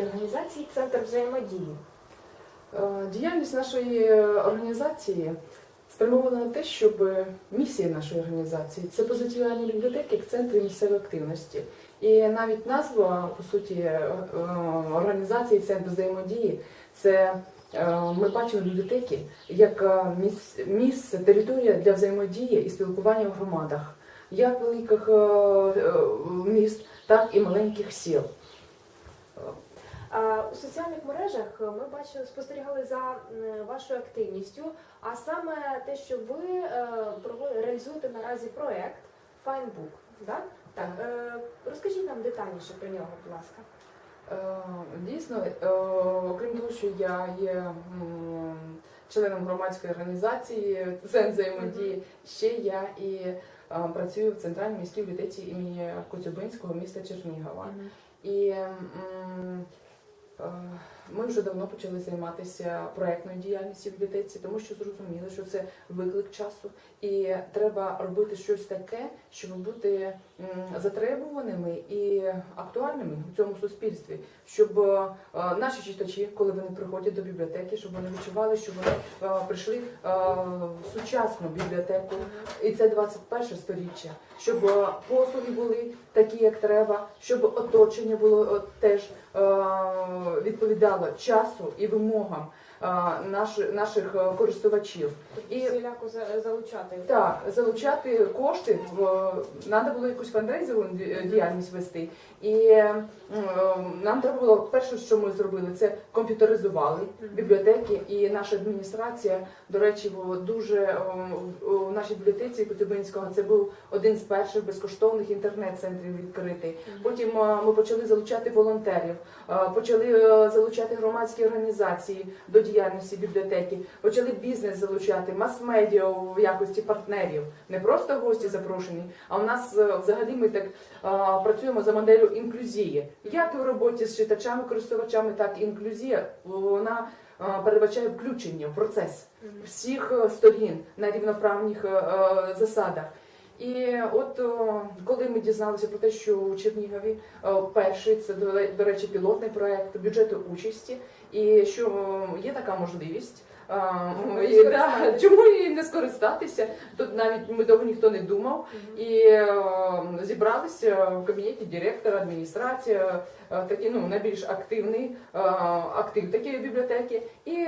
громадській організації Центр взаємодії? Е, Діяльність нашої організації спрямована на те, щоб місія нашої організації це позиціювання бібліотеки як центру місцевої активності. І навіть назва, по суті, е, організації Центр взаємодії це е, ми бачимо бібліотеки як місце, територія для взаємодії і спілкування в громадах, як великих міст, так і маленьких сіл. У соціальних мережах ми бачили, спостерігали за вашою активністю, а саме те, що ви е, реалізуєте наразі проект Findbook. Так? Так. Е, Розкажіть нам детальніше про нього, будь ласка. Е, Дійсно, е, окрім того, що я є членом громадської організації Центр взаємодії, ще я і е, працюю в центральній міській бібліотеці імені Коцюбинського міста Чернігова. І м, е, ми вже давно почали займатися проектною діяльністю в бібліотеці, тому що зрозуміли, що це виклик часу, і треба робити щось таке, щоб бути затребуваними і актуальними в цьому суспільстві, щоб е, наші читачі, коли вони приходять до бібліотеки, щоб вони відчували, що вони е, прийшли е, в сучасну бібліотеку, і це 21 сторіччя, щоб е, послуги були такі, як треба, щоб оточення було е, теж е, відповідало часу і вимогам наших, наших е, користувачів. Тобто І- всіляко за- залучати. Так, залучати кошти треба було якусь фандрейзеру діяльність вести. І е, нам треба було перше, що ми зробили, це комп'ютеризували бібліотеки. І наша адміністрація, до речі, дуже е, у нашій бібліотеці Коцюбинського це був один з перших безкоштовних інтернет-центрів відкритий. Потім е, ми почали залучати волонтерів, е, почали е, залучати громадські організації до діяльності бібліотеки, почали бізнес залучати, мас-медіа в якості партнерів, не просто гості запрошені. А у нас е, взагалі ми так працюємо за моделлю інклюзії. Як в роботі з читачами, користувачами, так і інклюзія вона е, передбачає включення в процес всіх е, сторін на рівноправних засадах. І от коли ми дізналися про те, що у Чернігові перший це до речі пілотний проект бюджету участі, і що є така можливість. Чому і, да, чому і не скористатися? Тут навіть ми довго ніхто не думав. І о, зібралися в кабінеті директора, адміністрація, е, такий ну найбільш активний е, актив такої бібліотеки. І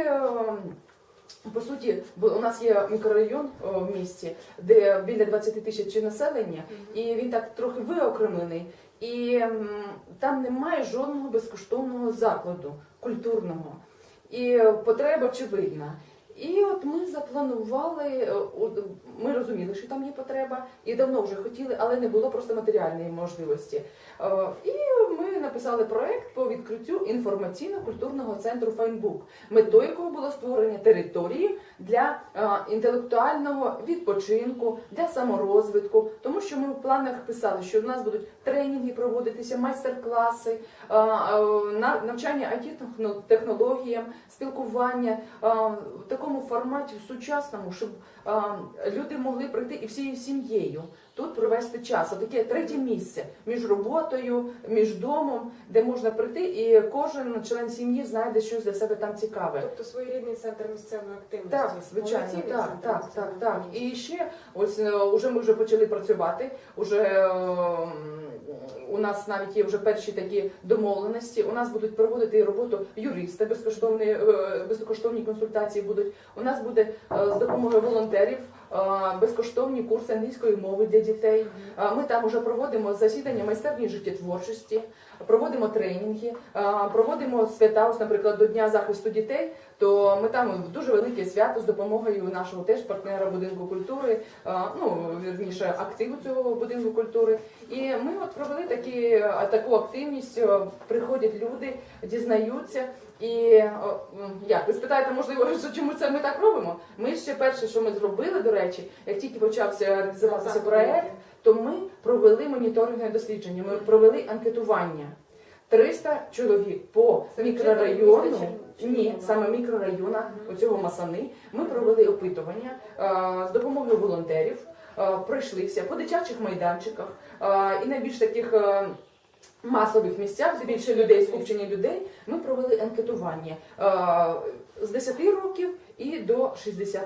по суті, у нас є мікрорайон о, в місті, де біля 20 тисяч населення, і він так трохи виокремлений. І м, там немає жодного безкоштовного закладу культурного. І потреба очевидна. І от ми запланували, е, от ми розуміли, що там є потреба, і давно вже хотіли, але не було просто матеріальної можливості. Е, І написали проект по відкриттю інформаційно-культурного центру Файнбук, метою якого було створення території для е, інтелектуального відпочинку, для саморозвитку, тому що ми в планах писали, що в нас будуть тренінги проводитися, майстер-класи, е, е, навчання it технологіям, спілкування в такому форматі в сучасному, щоб люди могли прийти і всією сім'єю тут провести час. Таке третє місце між роботою, між домом, де можна прийти, і кожен член сім'ї знайде щось для себе там цікаве. Тобто своєрідний центр місцевої активності. Так, звичайно, Повноцінний так, так, так, так. І ще ось е, уже ми вже почали працювати. Уже е, у нас навіть є вже перші такі домовленості. У нас будуть проводити роботу юристи, безкоштовні е, безкоштовні консультації будуть. У нас буде з допомогою волонтерів. Е, Безкоштовні курси англійської мови для дітей. Е, Ми там вже проводимо засідання майстерні життєтворчості, проводимо тренінги, е, проводимо свята, ось, наприклад, до Дня захисту дітей. То ми там дуже велике свято з допомогою нашого теж партнера будинку культури, ну вірніше активу цього будинку культури. І ми от провели такі е, таку активність. е, Приходять люди, дізнаються. І як ви спитаєте, можливо, що чому це ми так робимо? Ми ще перше, що ми зробили, до речі, як тільки почався реалізуватися проект, то ми провели моніторингове дослідження. Ми провели анкетування. 300 чоловік по мікрорайону, ні, саме мікрорайонах Мгм. оцього Масани. Ми провели опитування е, з допомогою волонтерів, пройшлися по дитячих майданчиках. Е, і найбільш таких е, масових місцях, де більше людей, скупчення людей, ми провели анкетування е, з 10 років і до 60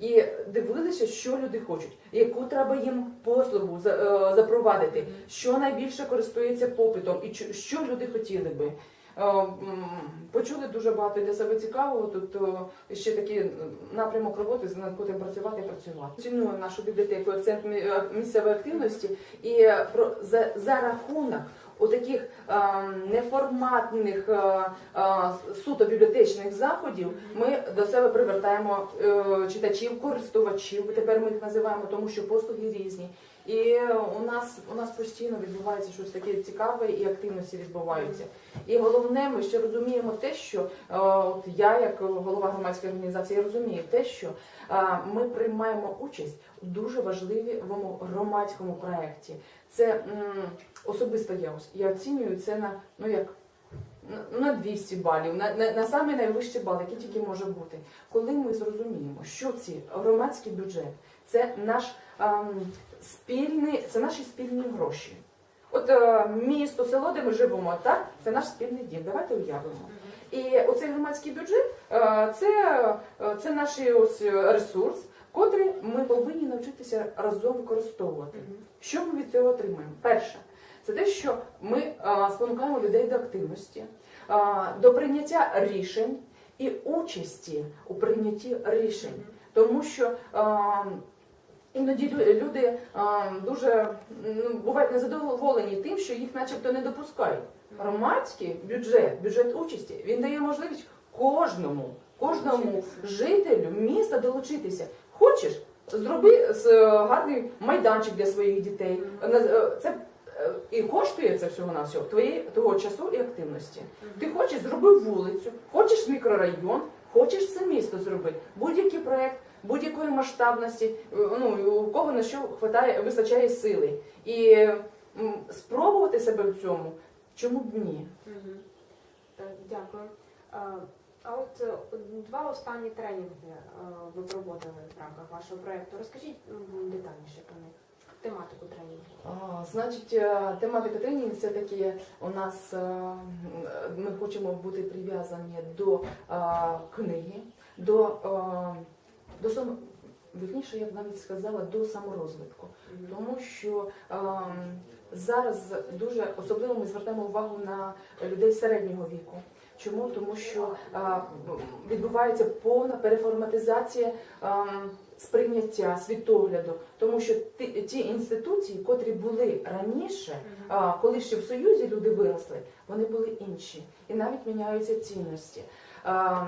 І дивилися, що люди хочуть, яку треба їм послугу е, запровадити, що найбільше користується попитом, і що люди хотіли би. Е, Почули дуже багато для себе цікавого. Тут е, ще такий напрямок роботи, над котрим працювати і працювати. Ціную нашу бібліотеку як центр е, місцевої активності і про за, за рахунок у таких неформатних е, е, суто бібліотечних заходів ми до себе привертаємо е, читачів, користувачів. Тепер ми їх називаємо, тому що послуги різні. І у нас у нас постійно відбувається щось таке цікаве і активності відбуваються. І головне, ми ще розуміємо те, що е, от я, як голова громадської організації, розумію те, що е, ми приймаємо участь у дуже важливому громадському проєкті. Це особисто я я оцінюю це на ну як. на- На 200 балів, на, на, на самий найвищий бал, який тільки може бути. Коли ми зрозуміємо, що ці громадський бюджет це наш ем, спільний, це наші спільні гроші. От е, місто, село, де ми живемо, так, це наш спільний дім. Давайте уявимо. І оцей громадський бюджет е, це, е, це наш ось ресурс, котрий ми повинні навчитися разом використовувати. Що ми від цього отримаємо? Перше, це те, що ми спонукаємо людей до активності, до прийняття рішень і участі у прийнятті рішень. Тому що іноді люди дуже ну, бувають незадоволені тим, що їх начебто не допускають. Громадський бюджет, бюджет участі, він дає можливість кожному, кожному жителю міста долучитися. Хочеш, зроби е, гарний майданчик для своїх дітей. Е, Це е, і коштує це всього на всього твоєї того часу і активності. Ти хочеш зроби вулицю, хочеш мікрорайон, хочеш все місто зроби. Будь-який проект, будь-якої масштабності, е, ну у кого на що хватає, вистачає сили. І спробувати себе в цьому, чому б ні? Так, Дякую. А, от е, два останні тренінги е, ви проводили в рамках вашого проєкту. Розкажіть детальніше про них, тематику тренінгів. А, Значить, тематика тренінгів це такі у нас ми хочемо бути прив'язані до книги, до, до сам, вірніше, я б навіть сказала, до саморозвитку. Тому що ем, зараз дуже особливо ми звертаємо увагу на людей середнього віку. Чому? Тому що е, відбувається повна переформатизація ем, сприйняття, світогляду, тому що ті, ті інституції, котрі були раніше, а, коли ще в Союзі люди виросли, вони були інші. І навіть міняються цінності. А,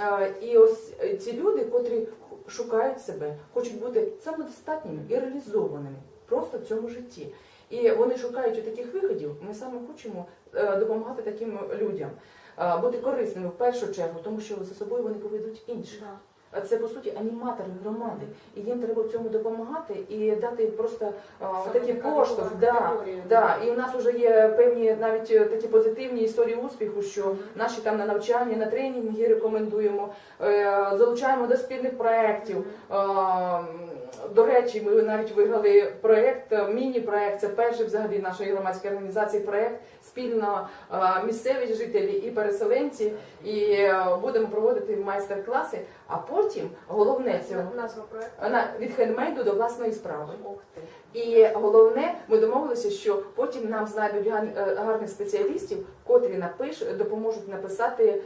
а, і ось ці люди, котрі шукають себе, хочуть бути самодостатніми і реалізованими просто в цьому житті. І вони шукають таких виходів. Ми саме хочемо е, допомагати таким людям, е, бути корисними в першу чергу, тому що за собою вони поведуть інших. Це по суті аніматори громади, і їм треба в цьому допомагати і дати просто такий поштовх. Да, да. І у нас вже є певні навіть е, такі позитивні історії успіху, що наші там на навчання, на тренінги рекомендуємо, е, залучаємо до спільних проєктів. До речі, ми навіть виграли проєкт, міні-проєкт, це перший взагалі нашої громадської організації проєкт спільно е, місцеві жителі і переселенці. І е, будемо проводити майстер-класи. А потім головне цього від хендмейду до власної справи. І головне, ми домовилися, що потім нам знайдуть е, гарних спеціалістів, котрі напиш, допоможуть написати,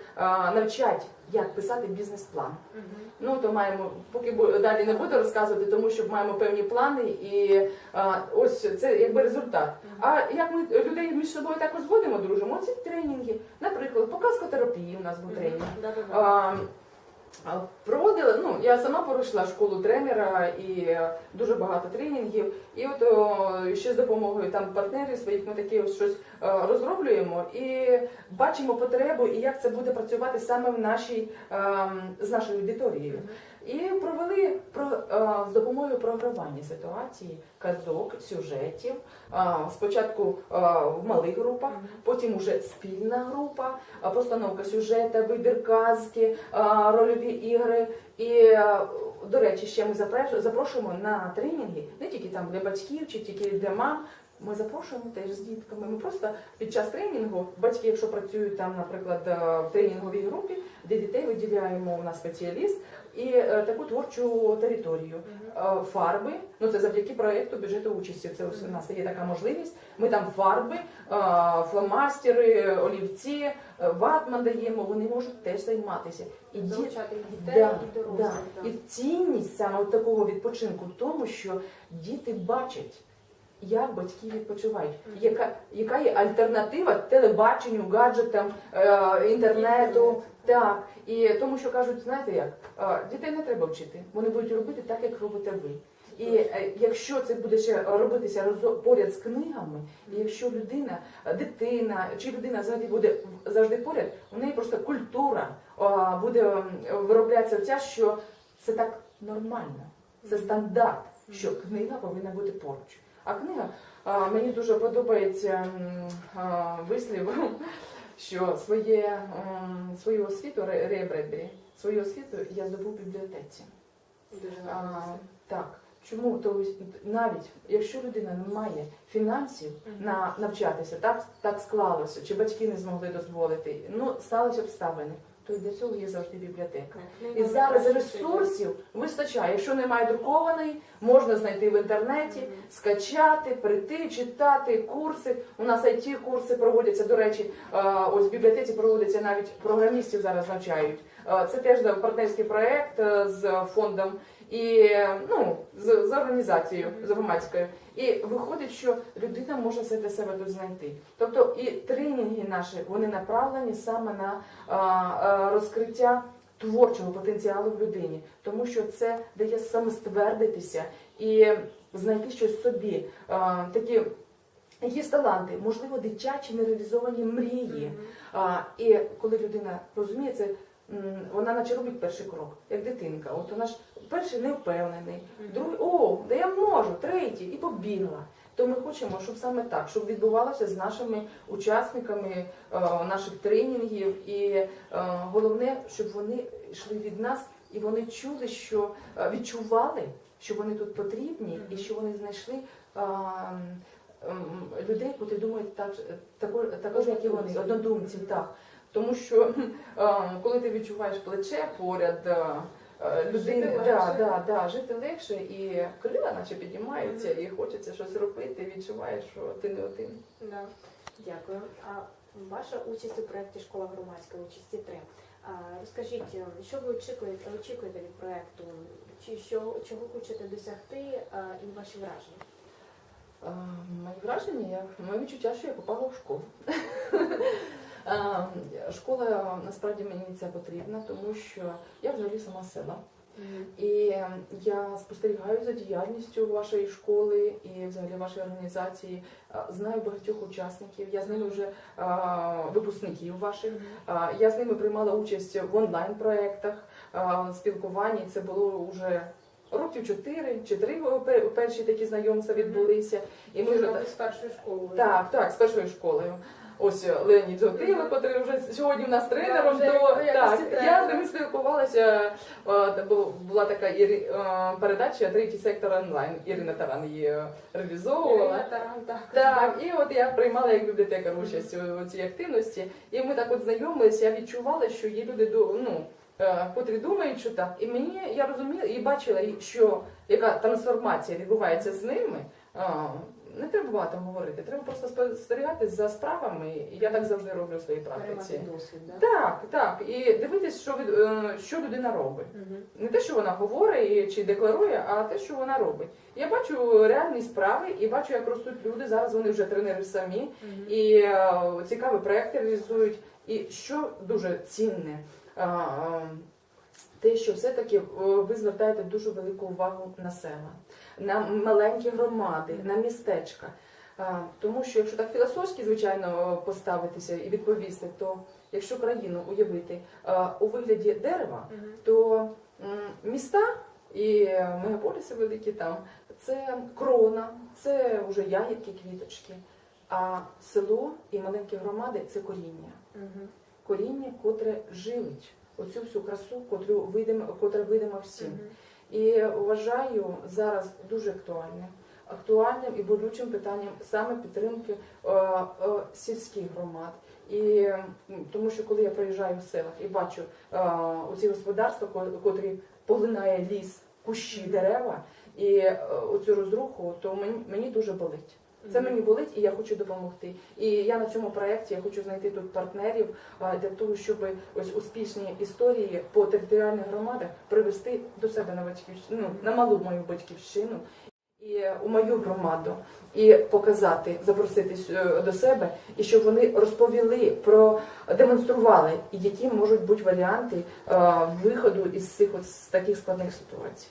навчать, як писати бізнес-план. Мгм. Ну то маємо, поки далі не буду розказувати, тому що маємо певні плани, і а, ось це якби результат. А як ми людей між собою так розводимо, дружимо, ці тренінги. Наприклад, показкотерапії у нас був тренінг. А, а, Проводили, ну я сама пройшла школу тренера і дуже багато тренінгів. І от ще з допомогою там партнерів своїх ми такі ось щось е, розроблюємо і бачимо потребу, і як це буде працювати саме в нашій ем, з нашою аудиторією. І провели про е, з допомогою програвання ситуації, казок, сюжетів. Е, Спочатку е, в малих групах, потім уже спільна група, постановка сюжета, вибір казки, рольові ігри. І, до речі, ще ми запрошуємо на тренінги не тільки там для батьків чи тільки для мам. Ми запрошуємо теж з дітками. Ми просто під час тренінгу, батьки, якщо працюють там, наприклад, в тренінговій групі, де дітей виділяємо на спеціаліст і е, таку творчу територію. Е, Фарби, ну це завдяки проєкту бюджету участі. Це у нас є така можливість. Ми там фарби, е, фломастери, олівці, ватман даємо. Вони можуть теж займатися. І і дітей, Да, і дорослих. да. І цінність саме такого відпочинку в тому, що діти бачать, як батьки відпочивають, яка, яка є альтернатива телебаченню, гаджетам, е, інтернету. Так, і тому що кажуть, знаєте як, дітей не треба вчити, вони будуть робити так, як робите ви. І е, якщо це буде ще робитися поряд з книгами, і якщо людина, дитина чи людина взагалі буде завжди поряд, у неї просто культура буде вироблятися ця, що це так нормально, це стандарт, що книга повинна бути поруч. А книга мені дуже подобається вислів, що своє, свою освіту ребребрі, свою освіту я здобув в бібліотеці. А, так. Чому? То навіть якщо людина не має фінансів на навчатися, так, так склалося, чи батьки не змогли дозволити, ну сталися обставини, то для цього є завжди бібліотека. І зараз ресурсів вистачає. Якщо немає друкованої, можна знайти в інтернеті, скачати, прийти, читати курси. У нас it курси проводяться. До речі, е, ось в бібліотеці проводяться навіть програмістів зараз навчають. Е, Це теж партнерський проект е, з фондом і ну з, з організацією з громадською. І виходить, що людина може все для себе тут знайти. Тобто і тренінги наші вони направлені саме на а, а, розкриття творчого потенціалу в людині, тому що це дає самоствердитися і знайти щось собі. А, такі якісь таланти, можливо, дитячі нереалізовані мрії. А, і коли людина розуміє це, вона наче робить перший крок, як дитинка. От вона ж перший не впевнений, другий о, да я можу, третій, і побігла. То ми хочемо, щоб саме так, щоб відбувалося з нашими учасниками е, наших тренінгів, і е, головне, щоб вони йшли від нас і вони чули, що е, відчували, що вони тут потрібні, і що вони знайшли. е, Людей, які думають так, ж- також, також як і вони, однодумців, так. Тому що е, коли ти відчуваєш плече поряд е, е, людини, Жити да, легше. да, да, жити легше і крила наче піднімаються, і хочеться щось робити, відчуваєш, що ти не один. Да. Дякую. А ваша участь у проєкті Школа громадська участі 3. А, розкажіть, що ви очікуєте, очікуєте від проєкту? Чи що, чого хочете досягти а, і ваші враження? Мої враження, я, моє відчуття, що я попала в школу. Е, Школа насправді мені це потрібна, тому що я взагалі сама села. І я спостерігаю за діяльністю вашої школи і взагалі вашої організації. Е, Знаю багатьох учасників. Я з ними вже е, випускників ваших. Я з ними приймала участь в онлайн проєктах спілкуванні. Це було вже років чотири чи три перші такі знайомства відбулися. І ми вже з першої школи. так, так, з першою школою. Ось е, Леонід Зотила, який вже сьогодні у нас тренером, вже то в так, я з ними спілкувалася. е, Була така е, передача Третій сектор онлайн. Ірина Таран її реалізовувала. Ірина Таран, так. Так, і от я приймала як бібліотекар участь у цій активності, і ми так от знайомилися, я відчувала, що є люди до ну. Котрі думають, що так, і мені я розуміла і бачила, що яка трансформація відбувається з ними. Не треба багато говорити, треба просто спостерігати за справами. Я так завжди роблю в своїй практиці. Досвід, так? Так, так, і дивитись, що від е, що людина робить. Мгм. Не те, що вона говорить чи декларує, а те, що вона робить. Я бачу реальні справи і бачу, як ростуть люди. Зараз вони вже тренери самі Мгм. і е, цікаві проекти реалізують. І що дуже цінне, те, що все-таки е, ви звертаєте дуже велику увагу на села, на маленькі громади, на містечка. Е, Тому що якщо так філософськи, звичайно, поставитися і відповісти, то якщо країну уявити е, у вигляді дерева, то міста і мегаполіси великі там це крона, це вже ягідки, квіточки. А село і маленькі громади це коріння. Коріння, котре живить оцю всю красу, котру видимо, котра видима всім. І вважаю зараз дуже актуальним актуальним і болючим питанням саме підтримки е, е, сільських громад. І тому що коли я приїжджаю в селах і бачу е, оці господарства, котрі поглинає ліс, кущі, дерева і е, оцю розруху, то мені, мені дуже болить. Це мені болить, і я хочу допомогти. І я на цьому проєкті я хочу знайти тут партнерів для того, щоб ось успішні історії по територіальних громадах привести до себе на батьківщину, ну, на малу мою батьківщину і е, у мою громаду, і показати, запросити до себе, і щоб вони розповіли про демонстрували, які можуть бути варіанти е, виходу із цих от таких складних ситуацій.